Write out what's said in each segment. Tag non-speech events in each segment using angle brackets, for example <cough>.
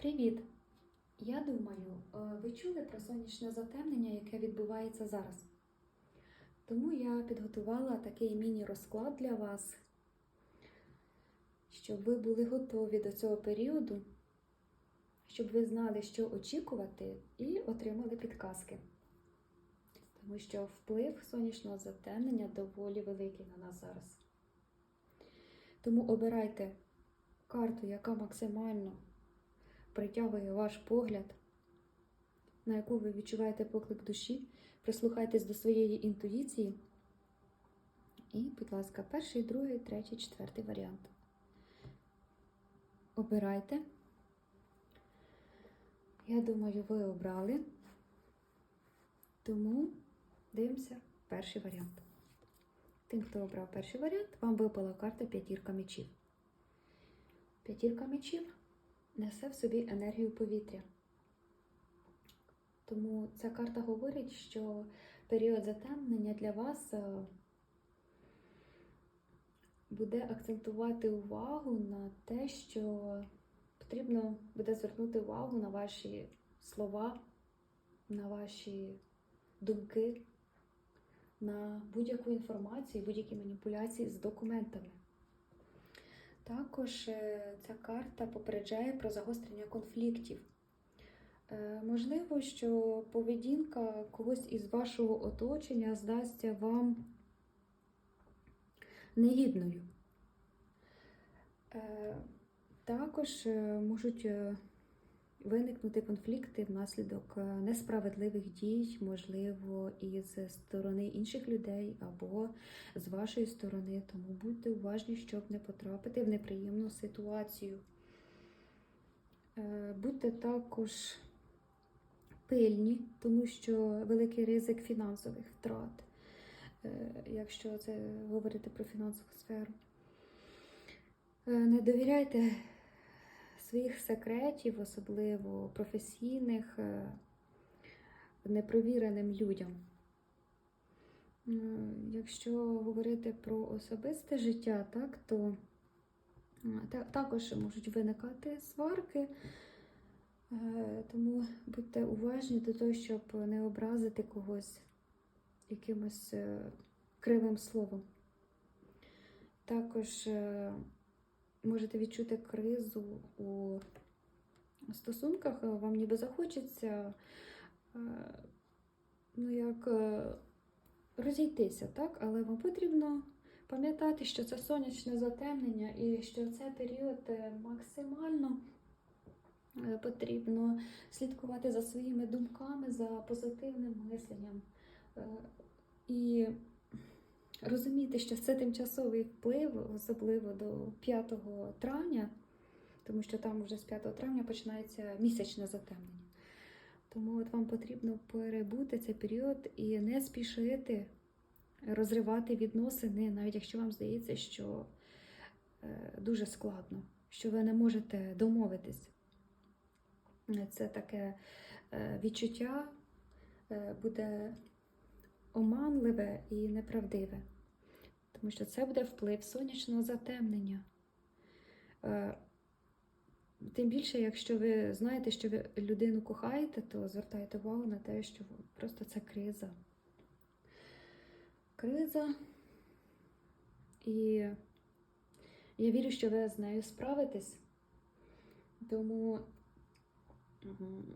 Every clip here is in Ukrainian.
Привіт! Я думаю, е, ви чули про сонячне затемнення, яке відбувається зараз. Тому я підготувала такий міні-розклад для вас, щоб ви були готові до цього періоду, щоб ви знали, що очікувати, і отримали підказки. Тому що вплив сонячного затемнення доволі великий на нас зараз. Тому обирайте карту, яка максимально притягує ваш погляд, на яку ви відчуваєте поклик душі, прислухайтесь до своєї інтуїції. І, будь ласка, перший, другий, третій, четвертий варіант. Обирайте. Я думаю, ви обрали. Тому дивимося перший варіант. Тим, хто обрав перший варіант, вам випала карта п'ятірка мечів. П'ятірка мечів несе в собі енергію повітря. Тому ця карта говорить, що період затемнення для вас е, буде акцентувати увагу на те, що потрібно буде звернути увагу на ваші слова, на ваші думки, на будь-яку інформацію, будь-які маніпуляції з документами. Також е, ця карта попереджає про загострення конфліктів. Е, Можливо, що поведінка когось із вашого оточення здасться вам негідною. Е, Також можуть виникнути конфлікти внаслідок е, несправедливих дій, можливо, із сторони інших людей або з вашої сторони. Тому будьте уважні, щоб не потрапити в неприємну ситуацію. Е, Будьте також пильні, тому що великий ризик фінансових втрат, е, якщо це говорити про фінансову сферу. Не довіряйте своїх секретів, особливо професійних, е, непровіреним людям. Е, Якщо говорити про особисте життя, так, то е, також можуть виникати сварки, тому будьте уважні до того, щоб не образити когось якимось кривим словом. Також можете відчути кризу у стосунках, вам ніби захочеться е, ну, як е, розійтися, так? але вам потрібно пам'ятати, що це сонячне затемнення і що в цей період е, максимально потрібно слідкувати за своїми думками, за позитивним мисленням. І розуміти, що це тимчасовий вплив, особливо до 5 травня, тому що там вже з 5 травня починається місячне затемнення. Тому от вам потрібно перебути цей період і не спішити розривати відносини, навіть якщо вам здається, що е, дуже складно, що ви не можете домовитись. Це таке е, відчуття е, буде оманливе і неправдиве, тому що це буде вплив сонячного затемнення. Е, Тим більше, якщо ви знаєте, що ви людину кохаєте, то звертайте увагу на те, що просто це криза. Криза. І я вірю, що ви з нею справитесь. Тому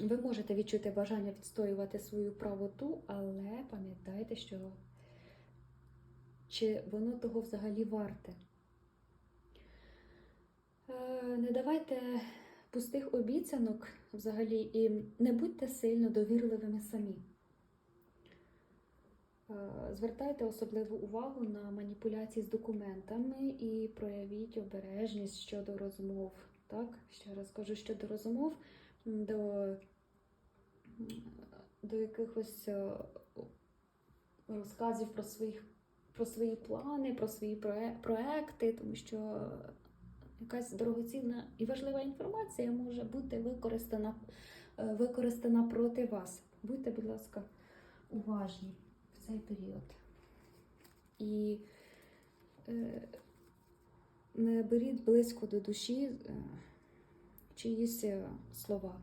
ви можете відчути бажання відстоювати свою правоту, але пам'ятайте, що чи воно того взагалі варте. Е, Не давайте пустих обіцянок взагалі і не будьте сильно довірливими самі. Е, Звертайте особливу увагу на маніпуляції з документами і проявіть обережність щодо розмов. Так, ще раз кажу, щодо розмов до, до якихось е, розказів про своїх про свої плани, про свої проекти, тому що якась дорогоцінна і важлива інформація може бути використана, е, використана проти вас. Будьте, будь ласка, уважні в цей період. І е, не беріть близько до душі е, чиїсь слова.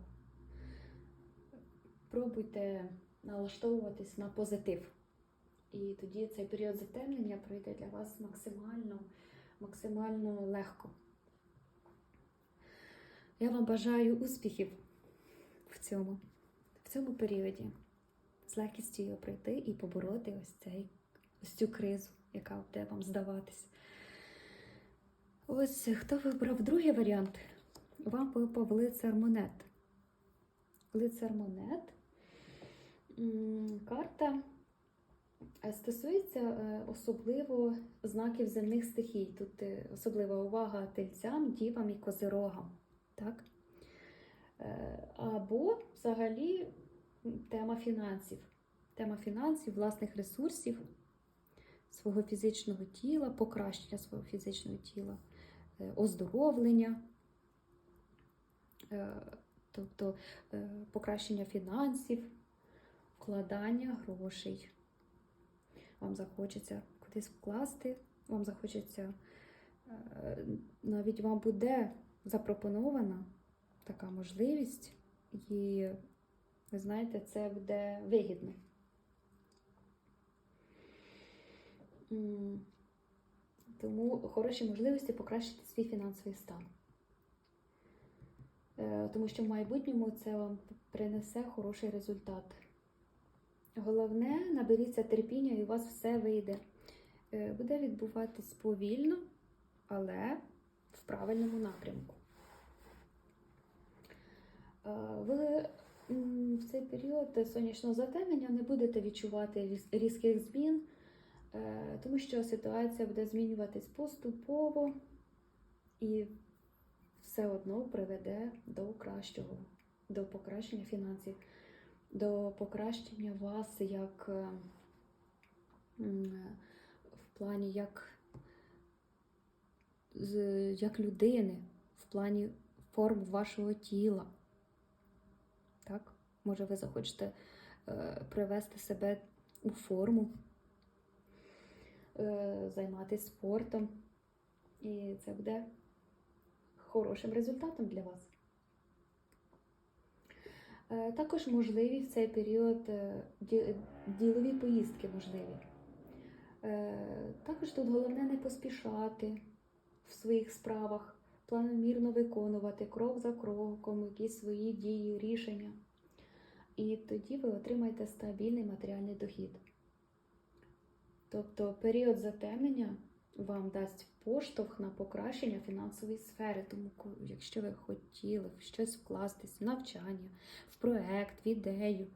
Пробуйте налаштовуватись на позитив. І тоді цей період затемнення пройде для вас максимально, максимально легко. Я вам бажаю успіхів в цьому, в цьому періоді. З легкістю його пройти і побороти ось, цей, ось цю кризу, яка буде вам здаватись. Ось хто вибрав другий варіант, вам випав лицар монет. Лицар монет. Карта стосується е, особливо знаків земних стихій. Тут е, особлива увага тельцям, дівам і козирогам. Так? Е, Або взагалі тема фінансів. Тема фінансів, власних ресурсів, свого фізичного тіла, покращення свого фізичного тіла, оздоровлення, тобто покращення фінансів, вкладання грошей. Вам захочеться кудись вкласти, вам захочеться, е, навіть вам буде запропонована така можливість, і ви знаєте, це буде вигідно. Тому хороші можливості покращити свій фінансовий стан. Е, Тому що в майбутньому це вам принесе хороший результат. Головне, наберіться терпіння і у вас все вийде. Е, Буде відбуватись повільно, але в правильному напрямку. Е, Ви в цей період сонячного затемнення не будете відчувати різких змін, е, тому що ситуація буде змінюватись поступово і все одно приведе до кращого, до покращення фінансів, до покращення вас як е, в плані як, як людини, в плані форм вашого тіла. Так? Може, ви захочете е, привести себе у форму, е, займатися спортом, і це буде хорошим результатом для вас. Е, Також можливі в цей період е, ділові поїздки можливі. Е, Також тут головне не поспішати в своїх справах, планомірно виконувати крок за кроком якісь свої дії, рішення. І тоді ви отримаєте стабільний матеріальний дохід. Тобто період затемнення вам дасть поштовх на покращення фінансової сфери. Тому, якщо ви хотіли в щось вкластись, в навчання, в проект, в ідею,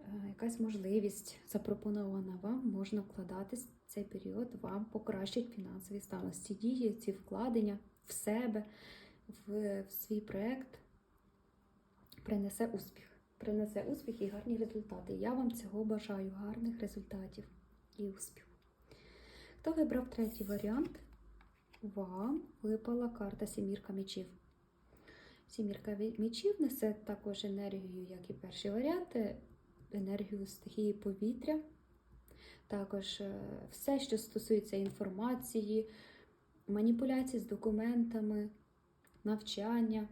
е, якась можливість запропонована вам, можна вкладатись в цей період, вам покращить фінансовий стан. Дії, ці вкладення в себе, в, в свій проект принесе успіх. Принесе успіх і гарні результати. Я вам цього бажаю, гарних результатів і успіху. Хто вибрав третій варіант? Вам випала карта Сімірка мечів. Сімірка мечів несе також енергію, як і перші варіанти, енергію стихії повітря. Також е, все, що стосується інформації, маніпуляцій з документами, навчання.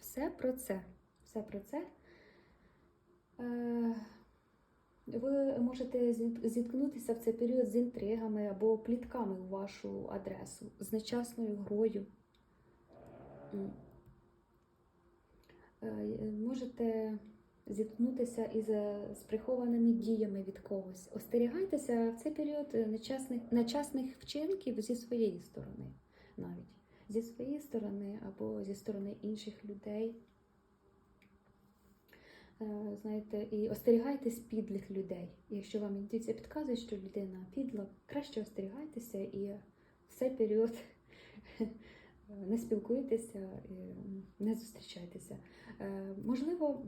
Все про це. Все про це. Ви можете зіткнутися в цей період з інтригами або плітками у вашу адресу, з нечасною грою. Е, Можете зіткнутися із з прихованими діями від когось. Остерігайтеся в цей період нечасних, нечасних вчинків зі своєї сторони, навіть зі своєї сторони або зі сторони інших людей. Е, знаєте, і остерігайтесь підлих людей. Якщо вам інтуїція підказує, що людина підла, краще остерігайтеся і в цей період <laughs> не спілкуйтеся, не зустрічайтеся. Е, Можливо,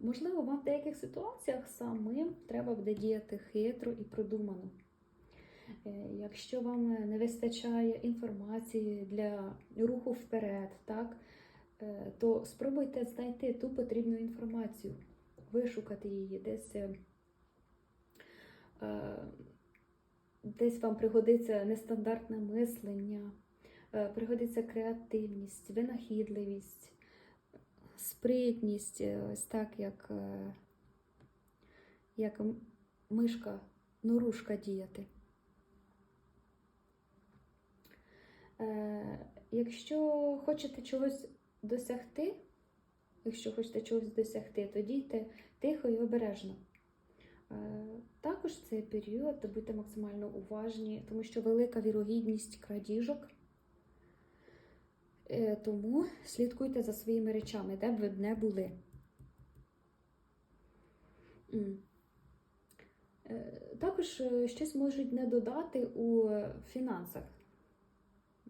можливо, вам в деяких ситуаціях самим треба буде діяти хитро і продумано. Е, Якщо вам не вистачає інформації для руху вперед, так, то спробуйте знайти ту потрібну інформацію, вишукати її десь. е, е, Десь вам пригодиться нестандартне мислення, Е, Пригодиться креативність, винахідливість, спритність, е, ось так, як, е, як мишка, норушка діяти. Е, Якщо хочете чогось досягти, якщо хочете чогось досягти, то дійте тихо і обережно. Е, Також в цей період будьте максимально уважні, тому що велика вірогідність крадіжок. Е, Тому слідкуйте за своїми речами, де б ви не були. Е, Також щось можуть не додати у фінансах.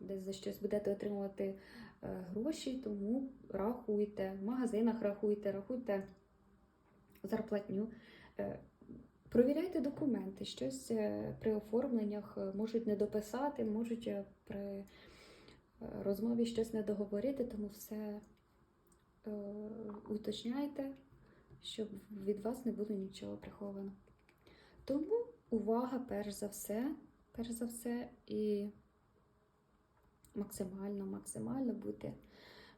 Десь за щось будете отримувати е, гроші, тому рахуйте. В магазинах рахуйте, рахуйте зарплатню. Е, Провіряйте документи, щось е, при оформленнях можуть не дописати, можуть при розмові щось не договорити, тому все уточняйте, щоб від вас не було нічого приховано. Тому увага перш за все, перш за все, і максимально, максимально бути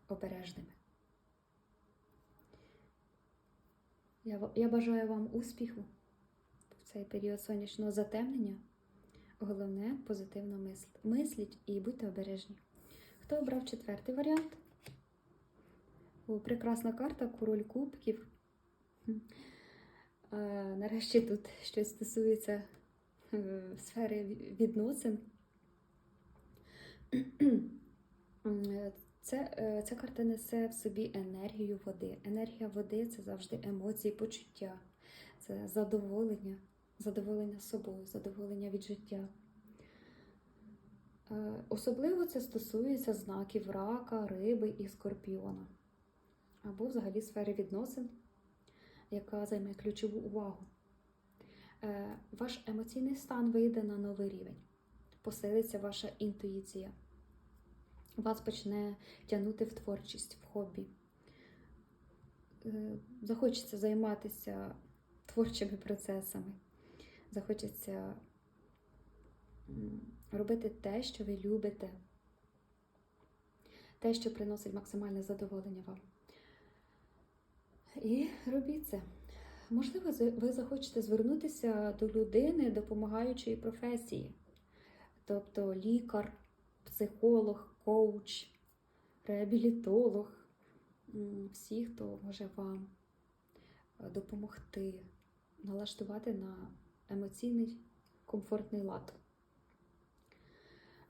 обережними. Я, я бажаю вам успіху в цей період сонячного затемнення. Головне позитивно мисль- мисліть і будьте обережні. Хто обрав четвертий варіант? О, прекрасна карта, король кубків. Хм. Нарешті тут щось стосується е, сфери відносин. <clears throat> Е, Це, е, ця карта несе в собі енергію води. Енергія води це завжди емоції, почуття, це задоволення, задоволення собою, задоволення від життя. Е, Особливо це стосується знаків рака, риби і скорпіона, або взагалі сфери відносин, яка займе ключову увагу. Ваш емоційний стан вийде на новий рівень, посилиться ваша інтуїція вас почне тягнути в творчість, в хобі. Е, Захочеться займатися творчими процесами, захочеться робити те, що ви любите, те, що приносить максимальне задоволення вам. І робіть це. Можливо, ви захочете звернутися до людини, допомагаючої професії, тобто лікар, психолог, коуч, реабілітолог, всі, хто може вам е, допомогти налаштувати на емоційний комфортний лад.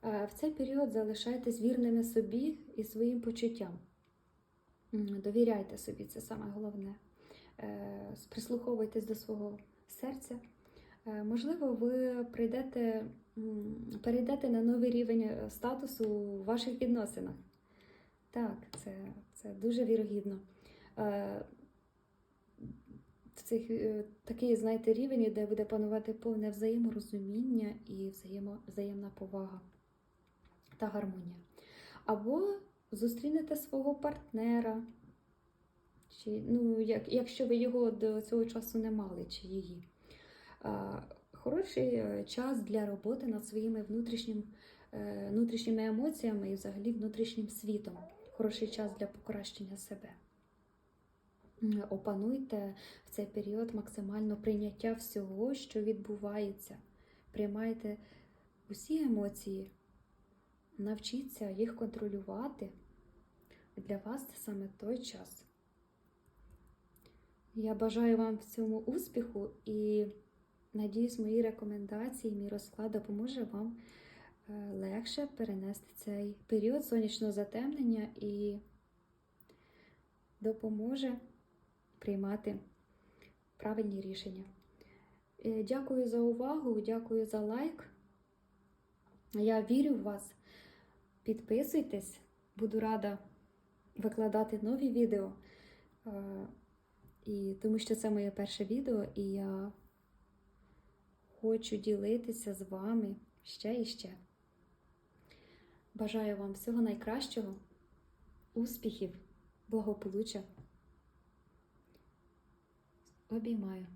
Е, В цей період залишайтесь вірними собі і своїм почуттям. Довіряйте собі, це саме головне. Е, Прислуховуйтесь до свого серця. Е, Можливо, ви прийдете, перейдете на новий рівень е, статусу у ваших відносинах. Так, це, це дуже вірогідно. Е, цих, такий, знаєте, рівень, де буде панувати повне взаєморозуміння і взаємо, взаємна повага та гармонія. Або зустрінете свого партнера, чи, ну, як, якщо ви його до цього часу не мали, чи її. А, Хороший е, час для роботи над своїми внутрішнім, е, внутрішніми емоціями і взагалі внутрішнім світом. Хороший час для покращення себе. Опануйте в цей період максимально прийняття всього, що відбувається. Приймайте усі емоції, навчіться їх контролювати. Для вас це саме той час. Я бажаю вам в цьому успіху і надіюсь, мої рекомендації, мій розклад допоможе вам е, легше перенести цей період сонячного затемнення і допоможе приймати правильні рішення. Е, Дякую за увагу, дякую за лайк. Я вірю в вас. Підписуйтесь, буду рада викладати нові відео. Е, І тому що це моє перше відео, і я хочу ділитися з вами ще і ще. Бажаю вам всього найкращого, успіхів, благополуччя. Обіймаю.